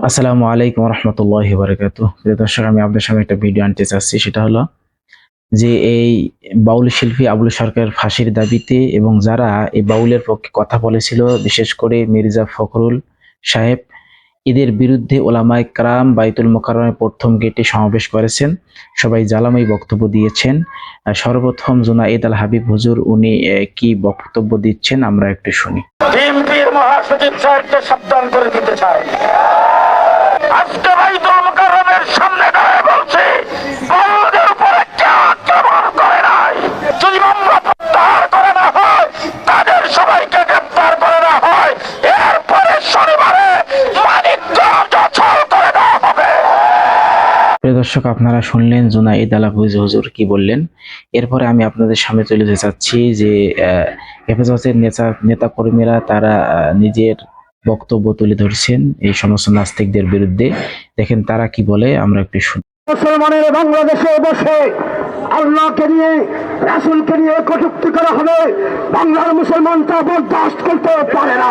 আসসালামু আলাইকুম রহমতুল্লাহ বারকাত দর্শক, আমি আপনাদের সামনে একটা ভিডিও আনতে চাচ্ছি। সেটা হলো যে এই বাউল শিল্পী আবুল সরকার ফাঁসির দাবিতে এবং যারা এই বাউলের পক্ষে কথা বলেছিল, বিশেষ করে মির্জা ফখরুল সাহেব এদের বিরুদ্ধে ওলামায় ক্রাম বাইতুল মোকাররমের প্রথম গেটে সমাবেশ করেছেন। সবাই জ্বালাময়ী বক্তব্য দিয়েছেন। সর্বপ্রথম জুনাইদ আল হাবিব হুজুর, উনি কি বক্তব্য দিচ্ছেন আমরা একটু শুনি। সাবধান করে দিতে চাই। আজকে বাইতুল মোকারমের সামনে দাঁড়ায় বাউলদের উপরে কেউ আক্রমণ করে নাই যদি মামলা প্রত্যাহার করে না হয় তাদের সবাইকে গ্রেপ্তার করে না হয় এরপরে শনিবারে মানিকগঞ্জ অচল করে দেওয়া হবে প্রিয় দর্শক, আপনারা শুনলেন জুনাইদ আলা হুজ হুজুর কি বললেন। এরপরে আমি আপনাদের সামনে চলে যেতে চাচ্ছি যে হেফাজতের নেতা নেতা কর্মীরা তারা নিজের বক্তব্য তুলে ধরছেন এই সমস্ত নাস্তিকদের বিরুদ্ধে। দেখেন তারা কি বলে, আমরা একটু শুনি। মুসলমানের বাংলাদেশে বসে আল্লাহকে নিয়ে, রাসুলকে নিয়ে কটুক্তি করা হবে। বাংলার মুসলমান তা বরদাস্ত করতে পারে না।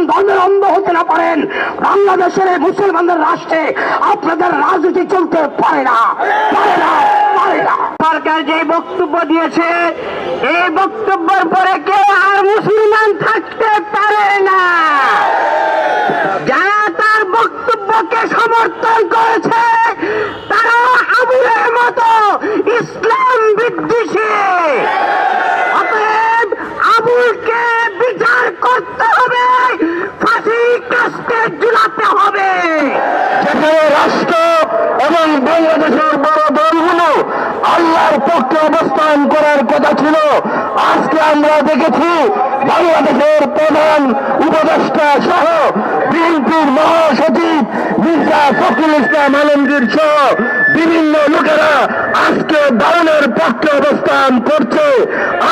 মুসলমান ধর্মের অন্ধ হতে না পারেন? বাংলাদেশের এই মুসলমানদের রাষ্ট্রে আপনাদের রাজনীতি চলতে পারে না। পারে না পারে না। সরকার যে বক্তব্য দিয়েছে, এই বক্তব্যের পরে কেউ আর মুসলমান থাকতে পারে না যারা তার বক্তব্যকে সমর্থন করেছে তারা আবুলের মতো ইসলাম বিদ্বেষী অতএব আবুলকে বিচার করতে হবে ফাঁসি কাস্তে ঝুলাতে হবে যেখানে রাষ্ট্র এবং বাংলাদেশের বড় দলগুলো আল্লাহর পক্ষে অবস্থান করার কথা ছিল। আজকে আমরা দেখেছি বাংলাদেশের প্রধান উপদেষ্টা সহ বিএনপির মহাসচিব মির্জা ফখরুল ইসলাম আলমগীর সহ বিভিন্ন লোকেরা আজকে বাউনের পক্ষে অবস্থান করছে।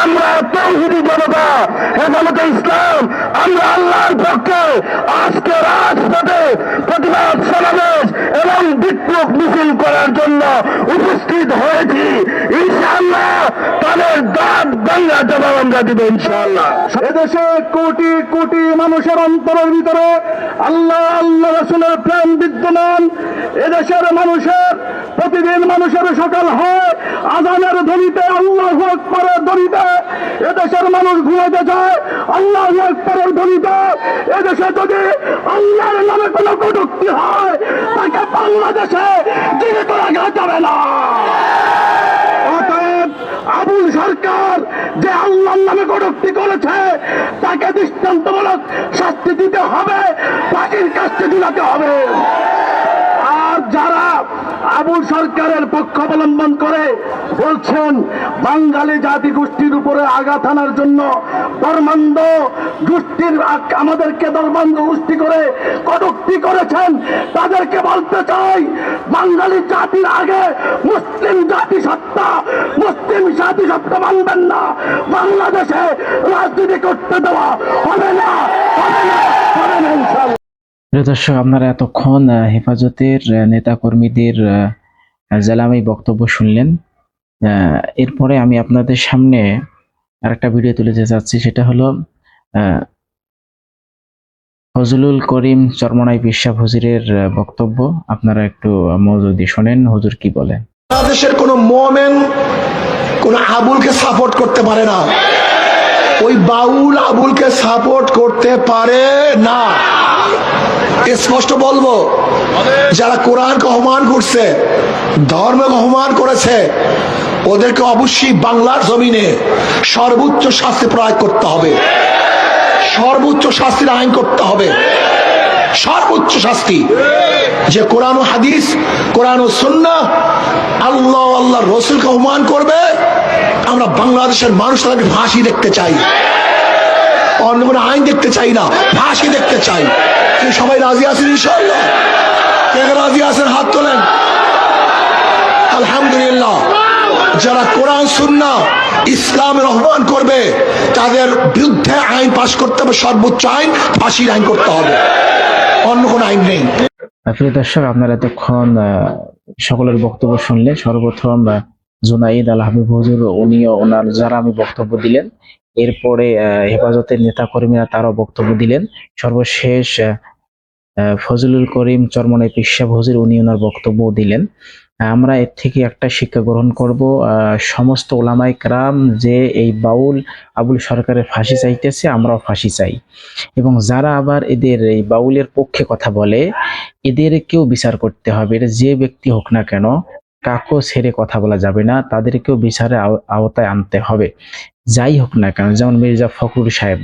আমরা তৌহিদি জনতা, হেফাজতে ইসলাম, আমরা আল্লাহর পক্ষে আজকে রাজপথে প্রতিবাদ সমাবেশ এবং বিক্ষোভ মিছিল করার জন্য উপস্থিত হয়েছি ইনশাআল্লাহ তাদের দাঁত বাংলা জবাব আমরা দিব ইনশাআল্লাহ। এদেশে কোটি কোটি মানুষের অন্তরের ভিতরে আল্লাহ আল্লাহ রসুলের প্রেম বিদ্যমান। এদেশের মানুষের প্রতিদিন মানুষের সকাল হয় আজানের ধ্বনিতে আল্লাহ আকবরের ধ্বনিতে। এদেশের মানুষ ঘুমাতে যায় আল্লাহ আকবরের ধ্বনিতে। এদেশে যদি আল্লাহর নামে কোনো কটুক্তি হয় তাকে বাংলাদেশে জীবিত রাখা যাবে না। আবুল সরকার যে আল্লাহর নামে কটুক্তি করেছে, তাকে দৃষ্টান্তমূলক শাস্তি দিতে হবে পাখির কাছে দিলাতে হবে। আর যারা আবুল সরকারের পক্ষ অবলম্বন করে বলছেন, বাঙালি জাতি গোষ্ঠীর উপরে আঘাত আনার জন্য ধর্মান্ধ গোষ্ঠীর আমাদেরকে ধর্মান্ধ গোষ্ঠী করে কটুক্তি করেছেন। তাদেরকে বলতে চাই, বাঙালি জাতির আগে মুসলিম জাতি সত্তা, মুসলিম জাতি সত্তা মানবেন না। বাংলাদেশে রাজনীতি করতে দেওয়া হবে না হবে না হবে না দর্শক আপনারা এতক্ষণ হেফাজতের নেতাকর্মীদের আহ, জ্বালামি বক্তব্য শুনলেন। এরপরে আমি আপনাদের সামনে আরেকটা ভিডিও তুলে যেতে চাচ্ছি। সেটা হলো আহ, ফজলুল করিম চরমনাই বিশ্বাস হুজুরের বক্তব্য। আপনারা একটু মজুদি শোনেন হুজুর কি বলেন? বাংলাদেশের কোন মোমেন কোন আবুলকে সাপোর্ট করতে পারে না। ওই বাউল আবুলকে সাপোর্ট করতে পারে না। স্পষ্ট বলব, যারা কোরআনকে অপমান করছে, ধর্মকে অপমান করেছে, ওদেরকে অবশ্যই বাংলার জমিনে সর্বোচ্চ শাস্তি প্রয়োগ করতে হবে। সর্বোচ্চ শাস্তির আইন করতে হবে। সর্বোচ্চ শাস্তি। যে কোরআন ও হাদিস, কোরআন ও সুন্না আল্লাহ আল্লাহ রসুলকে অপমান করবে, আমরা বাংলাদেশের মানুষ তাদেরকে ফাঁসি দেখতে চাই। অন্য কোনো আইন দেখতে চাই না, ফাঁসি দেখতে চাই। সবাই রাজি আছেন ইনশাল্লাহ কে রাজি আছেন হাত তোলেন? আলহামদুলিল্লাহ। যারা কোরআন সুন্না ইসলামের আহ্বান করবে, তাদের বিরুদ্ধে আইন পাশ করতে হবে, সর্বোচ্চ আইন, ফাঁসির আইন করতে হবে। অন্য কোনো আইন নেই। প্রিয় দর্শক, আপনারা এতক্ষণ সকলের বক্তব্য শুনলে সর্বপ্রথম জুনাইদ আল হাবিব হুজুর, উনিও ওনার যারা আমি বক্তব্য দিলেন, এরপরে হেফাজতের নেতা কর্মীরা তারাও বক্তব্য দিলেন। সর্বশেষ ফজলুল করিম চরমনাই পিসাব হুজুর, উনি ওনার বক্তব্য দিলেন। আমরা এর থেকে একটা শিক্ষা গ্রহণ করব। সমস্ত ওলামাই ক্রাম যে এই বাউল আবুল সরকারের ফাঁসি চাইতেছে, আমরাও ফাঁসি চাই। এবং যারা আবার এদের এই বাউলের পক্ষে কথা বলে এদেরকেও বিচার করতে হবে। এটা যে ব্যক্তি হোক না কেন কাকেও ছেড়ে কথা বলা যাবে না, তাদেরকেও বিচারে আও- আওতায় আনতে হবে। যাই হোক না কেন, যেমন মির্জা ফখরুল সাহেব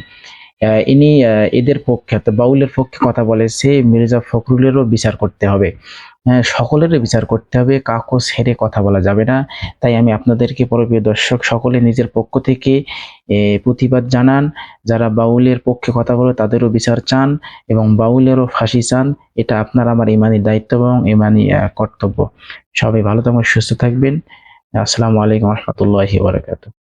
ইনি এদের পক্ষে বাউলের পক্ষে কথা বলেছে মির্জা ফখরুলেরও বিচার করতে হবে। আহ, সকলেরও বিচার করতে হবে কাকও ছেড়ে কথা বলা যাবে না। তাই আমি আপনাদেরকে পরবীয় দর্শক সকলে নিজের পক্ষ থেকে প্রতিবাদ জানান। যারা বাউলের পক্ষে কথা বলে তাদেরও বিচার চান এবং বাউলেরও ফাঁসি চান এটা আপনার আমার ইমানি দায়িত্ব এবং ইমানি কর্তব্য। সবাই ভালো থাকবেন সুস্থ থাকবেন। আসসালামু আলাইকুম রহমতুল্লাহি বারাকাতুহ।